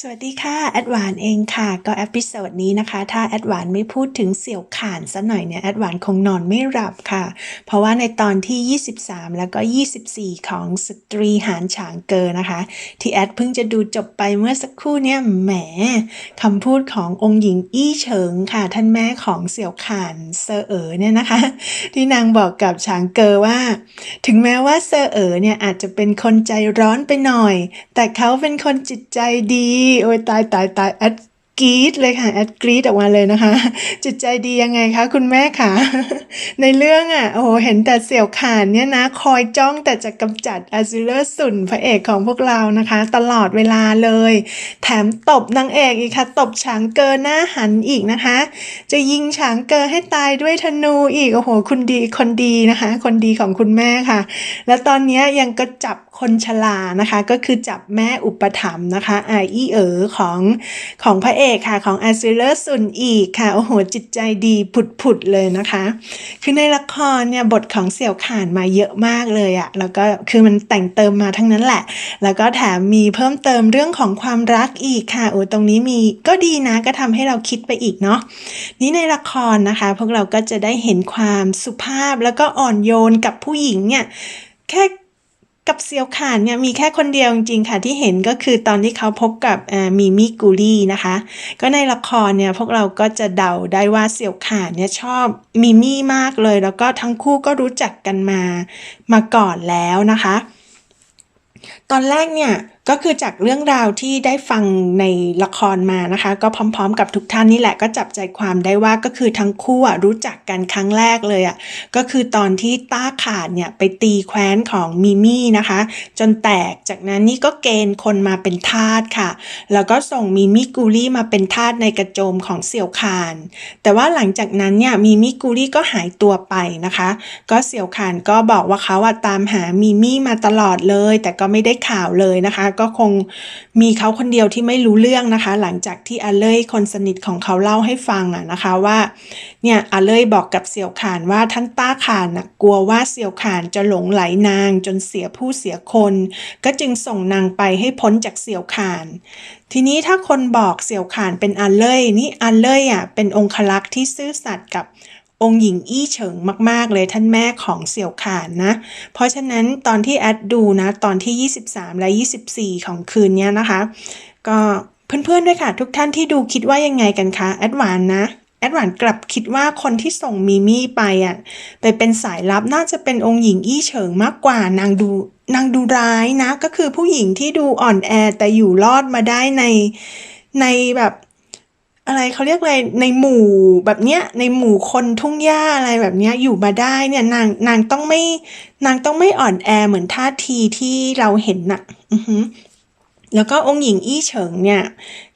สวัสดีค่ะ แอดวานเองค่ะ ก็เอพิโซดนี้นะคะ ถ้าแอดวานไม่พูดถึงเสี่ยวข่านซะหน่อยเนี่ยแอดวานคงนอนไม่หลับค่ะ เพราะว่าในตอนที่ 23 แล้วก็ 24 ของสตรีหานฉางเกอนะคะ ที่แอดเพิ่งจะดูจบไปเมื่อสักครู่เนี่ยแหมคำพูดขององค์หญิงอี้เฉิงค่ะ ท่านแม่ของเสี่ยวข่านเซอเอ๋อเนี่ยนะคะ ที่นางบอกกับฉางเกอว่า ถึงแม้ว่าเซอเอ๋อเนี่ยอาจจะเป็นคนใจร้อนไปหน่อย แต่เขาเป็นคนจิตใจดีโอ้ยตา กรีดเลยค่ะแอดกรีดออกมาเลยนะคะ จิตใจดียังไงคะคุณแม่คะในเรื่องอะโอ้โหเห็นแต่เสี่ยวขานเนี่ยนะ คอยจ้องแต่จะกำจัดอาซิเลอร์สุนพระเอกของพวกเรานะคะ ตลอดเวลาเลย แถมตบนางเอกอีกค่ะ ตบฉางเกอหน้าหันอีกนะคะ จะยิงฉางเกอให้ตายด้วยธนูอีกโอ้โหคุณดีคนดีนะคะ คนดีของคุณแม่ค่ะ แล้วตอนนี้ยังก็จับคนชรานะคะ ก็คือจับแม่อุปถัมภ์นะคะไออีเอ๋อของของพระเอกค่ะของอาซิเลอร์ซุนอีกค่ะ โอ้โห จิตใจดีผุดๆเลยนะคะ คือในละครเนี่ยบทของเสี่ยวข่านมาเยอะมากเลยอะแล้วก็คือมันแต่งเติมมาทั้งนั้นแหละ แล้วก็แถมมีเพิ่มเติมเรื่องของความรักอีกค่ะโอ้ตรงนี้มีก็ดีนะก็ทำให้เราคิดไปอีกเนาะนี่ในละครนะคะ พวกเราก็จะได้เห็นความสุภาพแล้วก็อ่อนโยนกับผู้หญิงเนี่ยแค่ กับเซียวขานเนี่ยมีแค่คนเดียวจริงๆค่ะที่เห็นก็คือตอนที่เขาพบกับมีมิมิกูรี่นะคะ ก็ในละครเนี่ยพวกเราก็จะเดาได้ว่าเซียวขานเนี่ยชอบมิมี่มากเลย แล้วก็ทั้งคู่ก็รู้จักกันมามาก่อนแล้วนะคะ ตอนแรกเนี่ย ก็คือจากเรื่องราวที่ได้ฟังในละครมานะคะ ก็พร้อมๆ กับทุกท่านนี่แหละก็จับใจความได้ว่าก็คือทั้งคู่รู้จักกันครั้งแรกเลยอะก็คือตอนที่ต้าขาดเนี่ยไปตีแคว้นของมิมี่นะคะ จนแตกจากนั้นนี่ก็เกณฑ์คนมาเป็นทาสค่ะ แล้วก็ส่งมิมิกูรี่มาเป็นทาสในกระโจมของเสี่ยวคาน แต่ว่าหลังจากนั้นเนี่ยมิมิกูรี่ก็หายตัวไปนะคะ ก็เสี่ยวคานก็บอกว่าเขาอะตามหามิมี่มาตลอดเลย แต่ก็ไม่ได้ข่าวเลยนะคะก็คงมีเขาคนเดียวที่ไม่รู้เรื่องนะคะ หลังจากที่อาเล่ยคนสนิทของเขาเล่าให้ฟังอะนะคะว่าเนี่ยอาเล่ยบอกกับเสี่ยวขานว่าท่านต้าขานนะกลัวว่าเสี่ยวขานจะหลงไหลนางจนเสียผู้เสียคน ก็จึงส่งนางไปให้พ้นจากเสี่ยวขาน ทีนี้ถ้าคนบอกเสี่ยวขานเป็นอาเล่ยนี่อาเล่ยอะเป็นองคลักษ์ที่ซื่อสัตย์กับ องค์หญิงอี้เฉิงมาก ๆ เลยท่านแม่ของเสี่ยวขานนะ เพราะฉะนั้นตอนที่แอดดูนะ ตอนที่ 23 และ 24 ของคืนเนี้ยนะคะ ก็เพื่อนๆด้วยค่ะ ทุกท่านที่ดูคิดว่ายังไงกันคะแอดวานนะแอดวานกลับคิดว่าคนที่ส่งมิมี่ไปอะไปเป็นสายลับน่าจะเป็นองค์หญิงอี้เฉิงมากกว่านางดูนางดูร้ายนะ ก็คือผู้หญิงที่ดูอ่อนแอแต่อยู่รอดมาได้ในในแบบ อะไรเขาเรียกอะไรในหมู่แบบเนี้ยในหมู่คนทุ่งหญ้าอะไรแบบเนี้ยอยู่มาได้เนี่ยนางนางต้องไม่นางต้องไม่อ่อนแอเหมือนท่าทีที่เราเห็นน่ะแล้วก็องค์หญิงอี้เฉิงเนี่ย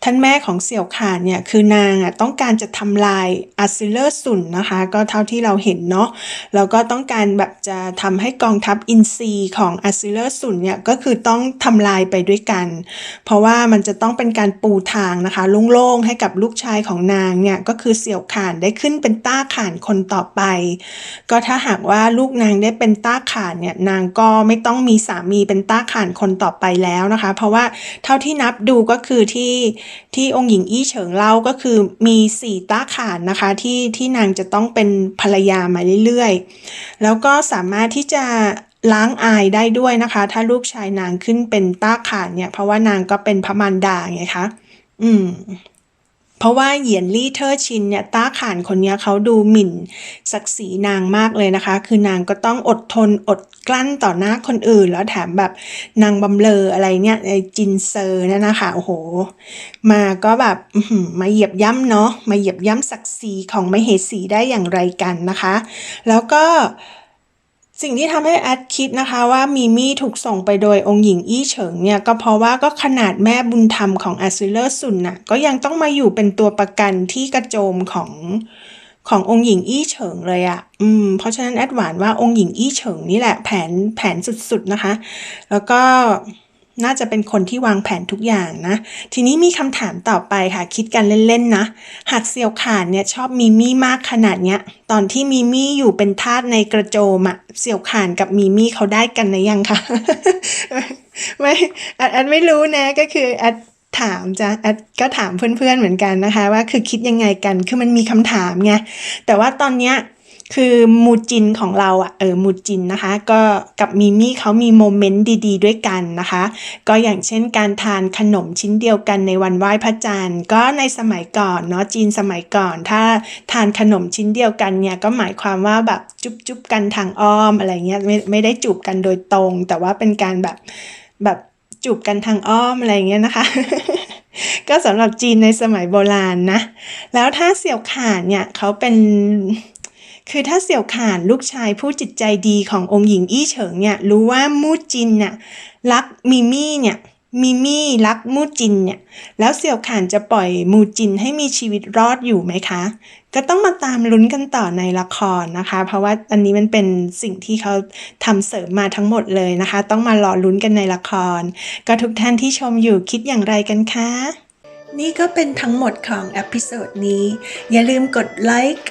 ท่านแม่ของเสี่ยวข่านเนี่ยคือนางอะต้องการจะทำลายอาซิเลอร์สุนนะคะ ก็เท่าที่เราเห็นเนาะแล้วก็ต้องการแบบจะทำให้กองทัพอินซีของอาซิเลอร์สุนเนี่ยก็คือต้องทำลายไปด้วยกัน เพราะว่ามันจะต้องเป็นการปูทางนะคะโล่งๆให้กับลูกชายของนางเนี่ยก็คือเสี่ยวข่านได้ขึ้นเป็นต้าข่านคนต่อไป ก็ถ้าหากว่าลูกนางได้เป็นต้าข่านเนี่ยนางก็ไม่ต้องมีสามีเป็นต้าข่านคนต่อไปแล้วนะคะ เพราะว่าเท่าที่นับดูก็คือที่ที่องค์หญิงอี้เฉิงเล่าก็คือมีสี่ต้าข่านนะคะที่ที่นางจะต้องเป็นภรรยามาเรื่อยๆ แล้วก็สามารถที่จะล้างอายได้ด้วยนะคะ ถ้าลูกชายนางขึ้นเป็นต้าข่านเนี่ย เพราะว่านางก็เป็นพระมารดาไงคะ อืม เพราะว่าเหยียนลี่เทอร์ชินเนี่ยต้าข่านคนนี้เขาดูหมิ่น ศักดิ์ศรีนางมากเลยนะคะ คือนางก็ต้องอดทนอดกลั้นต่อหน้าคนอื่น แล้วแถมแบบนางบำเลออะไรเนี่ยไอจินเซอร์เนี่ยนะคะโอ้โห มาก็แบบมาเหยียบย่ำเนาะมาเหยียบย่ำศักดิ์ศรีของมเหสีได้อย่างไรกันนะคะ แล้วก็ สิ่งที่ทำให้แอดคิดนะคะว่ามีมี่ถูกส่งไปโดยองค์หญิงอี้เฉิงเนี่ยก็เพราะว่าก็ขนาดแม่บุญธรรมของอาซิเลอร์ซุนน่ะก็ยังต้องมาอยู่เป็นตัวประกันที่กระโจมของขององค์หญิงอี้เฉิงเลยอะ่ะ อืม เพราะฉะนั้นแอดหวานว่าองค์หญิงอี้เฉิงนี่แหละแผนแผนสุดๆนะคะ แล้วก็ น่าจะเป็นคนที่วางแผนทุกอย่างนะ ทีนี้มีคำถามต่อไปค่ะ คิดกันเล่นๆนะ หากเซียวข่านเนี่ยชอบมิมี่มากขนาดเนี้ย ตอนที่มิมี่อยู่เป็นทาสในกระโจมอะเซียวข่านกับมิมี่เขาได้กันนะยังคะไม่อดแอดไม่รู้นะก็คือแอดถามจ้ะแอดก็ถามเพื่อนๆเหมือนกันนะคะ ว่าคือคิดยังไงกัน คือมันมีคำถามไงแต่ว่าตอนเนี้ย คือมูจินของเราอะเออมูจินนะคะ ก็กับมิมี่เขามีโมเมนต์ดีๆ ด้วยกันนะคะ ก็อย่างเช่นการทานขนมชิ้นเดียวกันในวันไหว้พระจันทร์ ก็ในสมัยก่อนเนาะจีนสมัยก่อน ถ้าทานขนมชิ้นเดียวกันเนี่ยก็หมายความว่าแบบจุ๊บจุบกันทางอ้อมอะไรเงี้ยไม่ไม่ได้จูบกันโดยตรง แต่ว่าเป็นการแบบแบบจูบกันทางอ้อมอะไรเงี้ยนะคะก็สำหรับจีนในสมัยโบราณนะ แล้วถ้าเสี่ยวข่านเนี่ยเขาเป็น คือถ้าเสี่ยวข่านลูกชายผู้จิตใจดีขององค์หญิงอี้เฉิงเนี่ยรู้ว่ามู่จินเนี่ยรักมิมี่เนี่ยมิมี่รักมู่จินเนี่ย แล้วเสี่ยวข่านจะปล่อยมูจินให้มีชีวิตรอดอยู่ไหมคะ ก็ต้องมาตามลุ้นกันต่อในละครนะคะ เพราะว่าอันนี้มันเป็นสิ่งที่เขาทำเสริมมาทั้งหมดเลยนะคะ ต้องมารอลุ้นกันในละคร ก็ทุกท่านที่ชมอยู่คิดอย่างไรกันคะ นี่ก็เป็นทั้งหมดของอพิโซดนี้ อย่าลืมกดไลค์